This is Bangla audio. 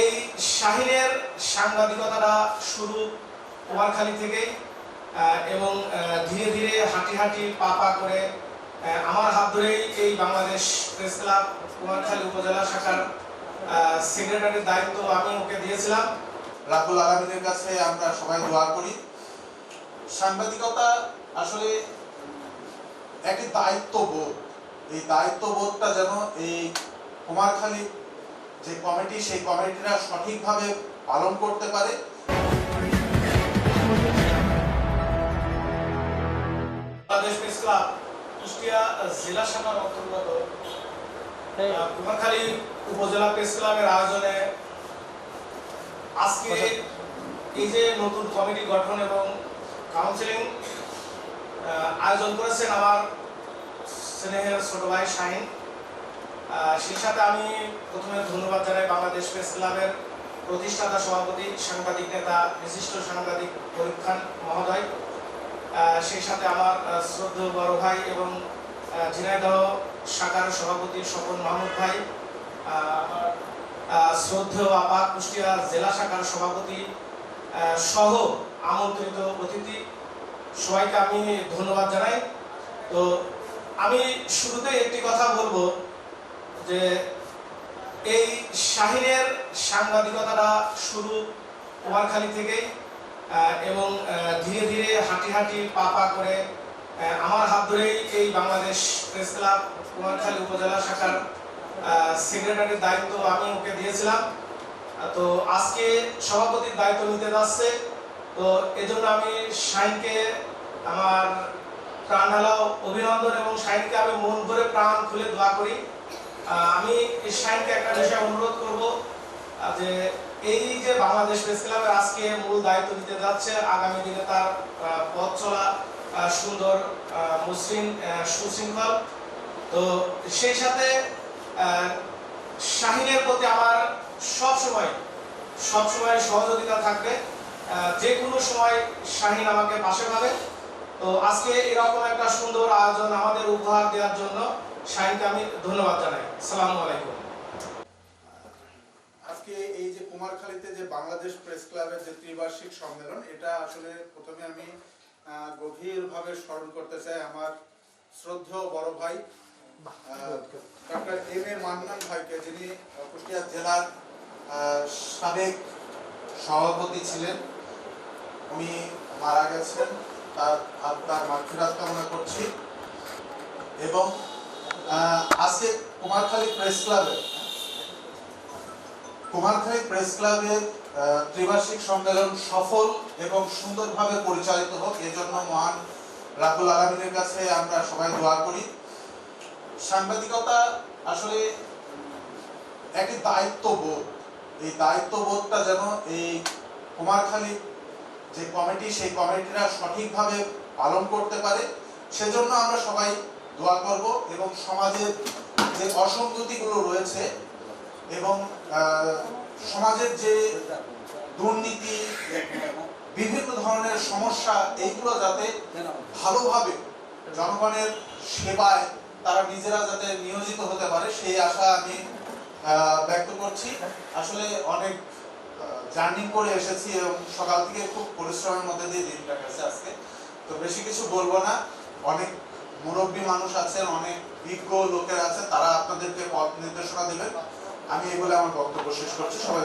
এই শাহিনের সাংবাদিকতাটা শুরু কুমারখালী থেকেই এবং ধীরে ধীরে হাঁটি হাঁটি পা পা করে আমার হাত ধরেই এই বাংলাদেশ প্রেস ক্লাব কুমারখালী উপজেলা শাখার সেক্রেটারির দায়িত্ব আমি ওকে দিয়েছিলাম। রাবুল আলমিনের কাছে আমরা সবাই দোয়া করি। সাংবাদিকতা আসলে একটি দায়িত্ববোধ। এই দায়িত্ববোধটা যেন এই কুমারখালী যে কমিটি সেই কমিটিরা সঠিকভাবে পালন করতে পারে। বাংলাদেশ প্রেস ক্লাব কুষ্টিয়া জেলা শাখার অন্তর্গত কুমারখালী উপজেলা প্রেস ক্লাবের আয়োজনে আজকে এই যে নতুন কমিটি গঠন এবং কাউন্সিলিং আয়োজন করেছেন আমার স্নেহের ছোট ভাই শাহিন। সেই সাথে আমি প্রথমে ধন্যবাদ জানাই বাংলাদেশ প্রেস ক্লাবের প্রতিষ্ঠাতা সভাপতি, সাংবাদিক নেতা, বিশিষ্ট সাংবাদিক পরীক্ষান মহোদয় সেই সাথে আমার শ্রদ্ধেয় বড় ভাই এবং ঝিনাইদহ শাখার সভাপতি স্বপন মাহমুদ ভাই শ্রদ্ধেয় আপা কুষ্টিয়া জেলা শাখার সভাপতি সহ আমন্ত্রিত অতিথি, সবাইকে আমি ধন্যবাদ জানাই। তো আমি শুরুতে একটি কথা বলব। যে এই শাহিনের সাংবাদিকতাটা শুরু কুমারখালী থেকেই এবং ধীরে ধীরে হাঁটি হাঁটি পা পা করে আমার হাত ধরেই এই বাংলাদেশ প্রেস ক্লাব কুমারখালী উপজেলা শাখার সেক্রেটারির দায়িত্ব আমি ওকে দিয়েছিলাম। তো আজকে সভাপতির দায়িত্ব নিতে যাচ্ছে। তো এজন্য আমি শাহিনকে আমার প্রাণ ঢালাও অভিনন্দন এবং শাহিনকে আমি মন ভরে প্রাণ খুলে দোয়া করি। আমি শাহিনকে একটা বিষয় অনুরোধ করব যে এই যে বাংলাদেশ প্রেস ক্লাবের আজকে মূল দায়িত্ব নিতে যাচ্ছে, আগামী দিনে তার পথ চলা সুন্দর মসৃণ সুশৃঙ্খল। তো সেই সাথে শাহিনের প্রতি আমার সব সময় সব সময় সহযোগিতা থাকবে। যে কোনো সময় শাহিন আমাকে পাশে পাবে। তো আজকে এরকম একটা সুন্দর আয়োজন আমাদের উপহার দেওয়ার জন্য শাহিনকে আমি ধন্যবাদ জানাই। সালামু আলাইকুম। আজকে এই যে কুমারখালীতে যে বাংলাদেশ প্রেস ক্লাবের যে ত্রিবার্ষিক সম্মেলন, এটা আসলে প্রথমে আমি গভীরভাবে স্মরণ করতে চাই আমার শ্রদ্ধেয় বড় ভাই ডক্টর এম এ মান্নান ভাইকে, যিনি কুষ্টিয়া জেলার সাবেক সভাপতি ছিলেন। উনি মারা গেছেন, তার আত্মার মাতৃরাত কামনা করছি। এবং আজকে কুমারখালী প্রেস ক্লাবে, কুমারখালী প্রেস ক্লাবের ত্রিবার্ষিক সম্মেলন সফল এবং সুন্দরভাবে পরিচালিত হোক, এজন্য মহান রাহুল আলমিনের কাছে আমরা সবাই দোয়া করি। সাংবাদিকতা আসলে একটি দায়িত্ববোধ। এই দায়িত্ববোধটা যেন এই কুমারখালী যে কমিটি, সেই কমিটিরা সঠিকভাবে পালন করতে পারে, সেজন্য আমরা সবাই দোয়া করব এবং সমাজের যে অসঙ্গতিগুলো রয়েছে এবং সমাজের যে দুর্নীতি, বিভিন্ন ধরনের সমস্যা, এইগুলো যাতে ভালোভাবে জনগণের সেবায় তারা নিজেরা যাতে নিয়োজিত হতে পারে, সেই আশা আমি ব্যক্ত করছি। আসলে অনেক জার্নি করে এসেছি এবং সকাল থেকে খুব পরিশ্রমের মধ্যে দিয়ে দিনটা গেছে আজকে। তো বেশি কিছু বলব না। অনেক মুরব্বী মানুষ আছেন অনেক বিজ্ঞ লোকের আছে, তারা আপনাদেরকে পথ নির্দেশনা দেবেন আমি এগুলো আমার বক্তব্য শেষ করছি। সবাই